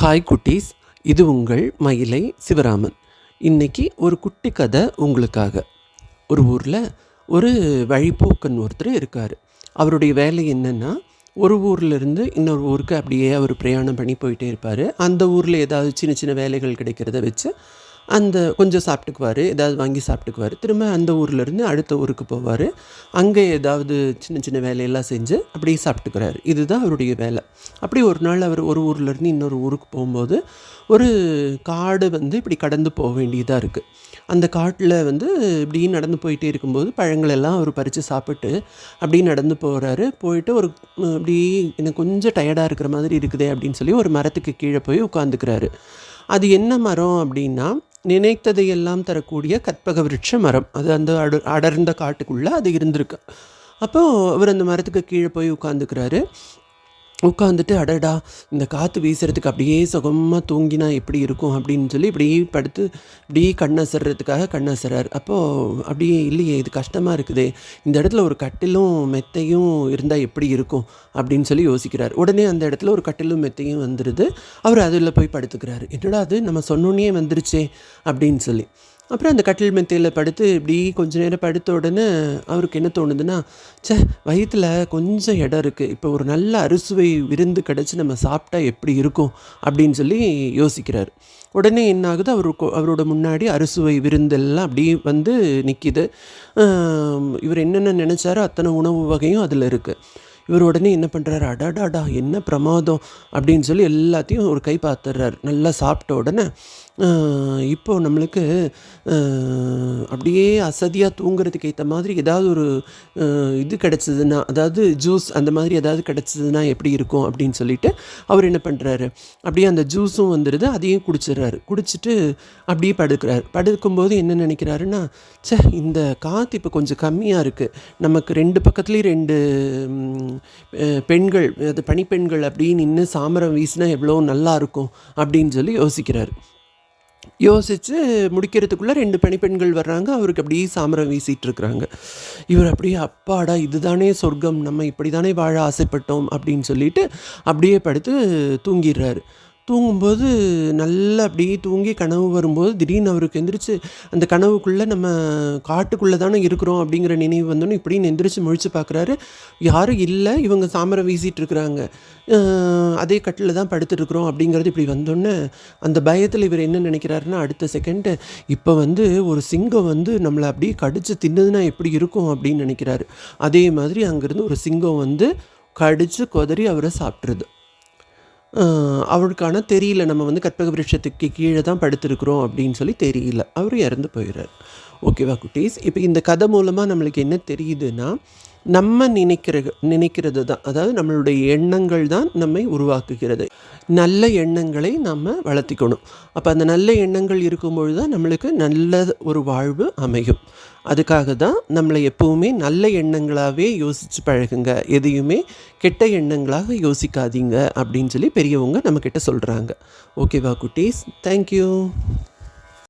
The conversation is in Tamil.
ஹாய் குட்டீஸ் இது உங்கள் மயிலை சிவராமன். இன்னைக்கு ஒரு குட்டி கதை உங்களுக்காக. ஒரு ஊரில் ஒரு வழிப்போக்கன் ஒருத்தர் இருக்கார். அவருடைய வேலை என்னென்னா ஒரு ஊர்லேருந்து இன்னொரு ஊருக்கு அப்படியே அவர் பிரயாணம் பண்ணி போயிட்டே இருப்பார். அந்த ஊரில் ஏதாவது சின்ன சின்ன வேலைகள் கிடைக்கிறத வச்சு அந்த கொஞ்சம் சாப்பிட்டுக்குவார் ஏதாவது வாங்கி சாப்பிட்டுக்குவார். திரும்ப அந்த ஊர்லேருந்து அடுத்த ஊருக்கு போவார். அங்கே ஏதாவது சின்ன சின்ன வேலையெல்லாம் செஞ்சு அப்படியே சாப்பிட்டுக்கிறாரு. இதுதான் அவருடைய வேலை. அப்படி ஒரு நாள் அவர் ஒரு ஊர்லேருந்து இன்னொரு ஊருக்கு போகும்போது ஒரு காடு வந்து இப்படி கடந்து போக வேண்டியதாக இருக்குது அந்த காட்டில் வந்து இப்படி நடந்து போயிட்டே இருக்கும்போது பழங்கள் எல்லாம் அவர் பறித்து சாப்பிட்டு அப்படியே நடந்து போகிறாரு போயிட்டு ஒரு இப்படி எனக்கு கொஞ்சம் டயர்டாக இருக்கிற மாதிரி இருக்குதே அப்படின்னு சொல்லி ஒரு மரத்துக்கு கீழே போய் உட்காந்துக்கிறாரு அது என்ன மரம் அப்படின்னா நினைத்ததையெல்லாம் தரக்கூடிய கற்பக விருட்ச மரம். அது அந்த அடு அடர்ந்த காட்டுக்குள்ளே அது இருந்திருக்கு. அப்போது அவர் அந்த மரத்துக்கு கீழே போய் உட்காந்துக்கிறாரு உட்காந்துட்டு அடடா இந்த காற்று வீசுறதுக்கு அப்படியே சுகமாக தூங்கினா எப்படி இருக்கும் அப்படின்னு சொல்லி இப்படியே படுத்து இப்படியே கண்ணசறதுக்காக கண்ணசறார் அப்போது அப்படியே இல்லையே இது கஷ்டமாக இருக்குது. இந்த இடத்துல ஒரு கட்டிலும் மெத்தையும் இருந்தால் எப்படி இருக்கும்? அப்படின்னு சொல்லி யோசிக்கிறார். உடனே அந்த இடத்துல ஒரு கட்டிலும் மெத்தையும் வந்துடுது அவர் அதில் போய் படுத்துக்கிறாரு. என்னடா அது? நம்ம சொன்னோன்னே வந்துருச்சே அப்படின்னு சொல்லி. அப்புறம் அந்த கட்டில் மெத்தையில் படுத்து இப்படி கொஞ்ச நேரம் படுத்த உடனே அவருக்கு என்ன தோணுதுன்னா ச்சே வயிற்றில் கொஞ்சம் இடம் இருக்குது இப்போ ஒரு நல்ல அறுசுவை விருந்து கிடச்சி நம்ம சாப்பிட்டா எப்படி இருக்கும் அப்படின்னு சொல்லி யோசிக்கிறார். உடனே என்ன ஆகுது? அவருக்கு அவரோட முன்னாடி அறுசுவை விருந்தெல்லாம் அப்படியே வந்து நிற்கிது இவர் என்னென்ன நினச்சாரோ அத்தனை உணவு வகையும் அதில் இருக்குது இவர் உடனே என்ன பண்ணுறாரு அடாடாடா என்ன பிரமாதம் அப்படின்னு சொல்லி எல்லாத்தையும் ஒரு கை பார்த்துடுறாரு நல்லா சாப்பிட்ட உடனே இப்போது நம்மளுக்கு அப்படியே அசதியாக தூங்குறதுக்கு ஏற்ற மாதிரி ஏதாவது ஒரு இது கிடச்சிதுன்னா அதாவது ஜூஸ் அந்த மாதிரி ஏதாவது கிடச்சிதுன்னா எப்படி இருக்கும்? அப்படின்னு சொல்லிட்டு அவர் என்ன பண்ணுறாரு அப்படியே அந்த ஜூஸும் வந்துடுது அதையும் குடிச்சிடுறாரு. குடிச்சிட்டு அப்படியே படுக்கிறார். படுக்கும்போது என்ன நினைக்கிறாருன்னா ச்சே இந்த காற்று இப்போ கொஞ்சம் கம்மியாக இருக்குது நமக்கு ரெண்டு பக்கத்துலேயும் ரெண்டு பெண்கள் அது பனிப்பெண்கள் அப்படியே நின்று சாமரம் வீசினா எவ்வளோ நல்லா இருக்கும் அப்படின்னு சொல்லி யோசிக்கிறார். யோசித்து முடிக்கிறதுக்குள்ளே ரெண்டு பணிப்பெண்கள் வர்றாங்க. அவருக்கு அப்படியே சாமரம் வீசிட்டு இருக்கிறாங்க இவர் அப்படியே அப்பாடா இதுதானே சொர்க்கம். நம்ம இப்படி தானே வாழ ஆசைப்பட்டோம். அப்படின்னு சொல்லிட்டு அப்படியே படுத்து தூங்கிடுறாரு. தூங்கும்போது நல்லா அப்படியே தூங்கி கனவு வரும்போது திடீர்னு அவருக்கு எந்திரிச்சு அந்த கனவுக்குள்ளே நம்ம காட்டுக்குள்ளே தானே இருக்கிறோம் அப்படிங்கிற நினைவு வந்தோன்னே இப்படின்னு எந்திரிச்சு முழிச்சு பார்க்குறாரு யாரும் இல்லை இவங்க சாமரம் வீசிகிட்டு இருக்கிறாங்க. அதே கட்டில் தான் படுத்துட்ருக்குறோம் அப்படிங்கிறது இப்படி வந்தோடனே அந்த பயத்தில் இவர் என்ன நினைக்கிறாருன்னா அடுத்த செகண்டு இப்போ வந்து ஒரு சிங்கம் வந்து நம்மளை அப்படியே கடித்து தின்னதுன்னா எப்படி இருக்கும் அப்படின்னு நினைக்கிறாரு. அதே மாதிரி அங்கேருந்து ஒரு சிங்கம் வந்து கடித்து கொதறி அவரை சாப்பிட்ருது அவருக்கான தெரியல. நம்ம வந்து கற்பக விருட்சத்துக்கு கீழே தான் படுத்திருக்கிறோம் அப்படின்னு சொல்லி தெரியல. அவர் இறந்து போயிடுறார் ஓகேவா குட்டீஸ்? இப்போ இந்த கதை மூலமாக நம்மளுக்கு என்ன தெரியுதுன்னா நம்ம நினைக்கிற நினைக்கிறது தான் அதாவது நம்மளுடைய எண்ணங்கள் தான் நம்மை உருவாக்குகிறது. நல்ல எண்ணங்களை நம்ம வளர்த்திக்கணும். அப்போ அந்த நல்ல எண்ணங்கள் இருக்கும்பொழுது தான் நம்மளுக்கு நல்ல ஒரு வாழ்வு அமையும். அதுக்காக தான் நம்மளை எப்பவுமே நல்ல எண்ணங்களாகவே யோசித்து பழகுங்க. எதையுமே கெட்ட எண்ணங்களாக யோசிக்காதீங்க அப்படின்னு சொல்லி பெரியவங்க நம்மக்கிட்ட சொல்கிறாங்க ஓகேவா குட்டீஸ்? தேங்க்யூ